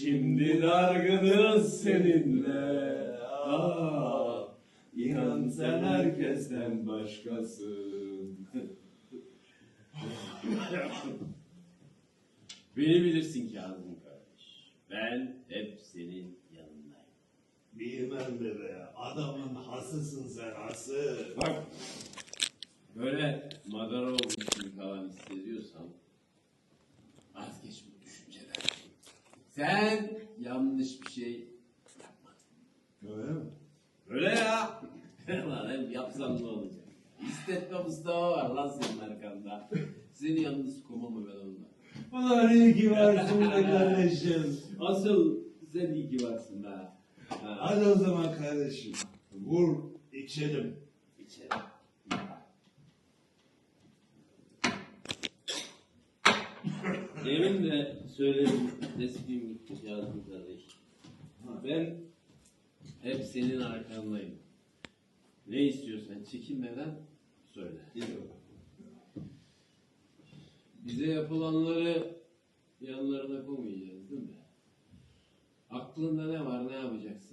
Şimdi dargınız seninle. Aa, inan sen herkesten başkasın. Beni bilirsin Kazım kardeş. Ben hep senin yanındayım. Bilmem be be. Adamın hasısın sen hası. Bak Sen yanlış bir şey yapmadın. Öyle mi? Öyle ya. lan yapsam ne olacak? İstetme Mustafa var lan senin arkanda. Seni yalnız kovamam ben onunla. Ulan iyi ki varsın be kardeşim. Asıl sen iyi ki varsın ha. ha. Hadi o zaman kardeşim. Vur içelim. İçeri. Demin de söyledim, tespihim gitti Kazım kardeş. Ben hep senin arkandayım. Ne istiyorsan çekinmeden söyle. Bize yapılanları yanlarına koymayacağız değil mi? Aklında ne var ne yapacağız?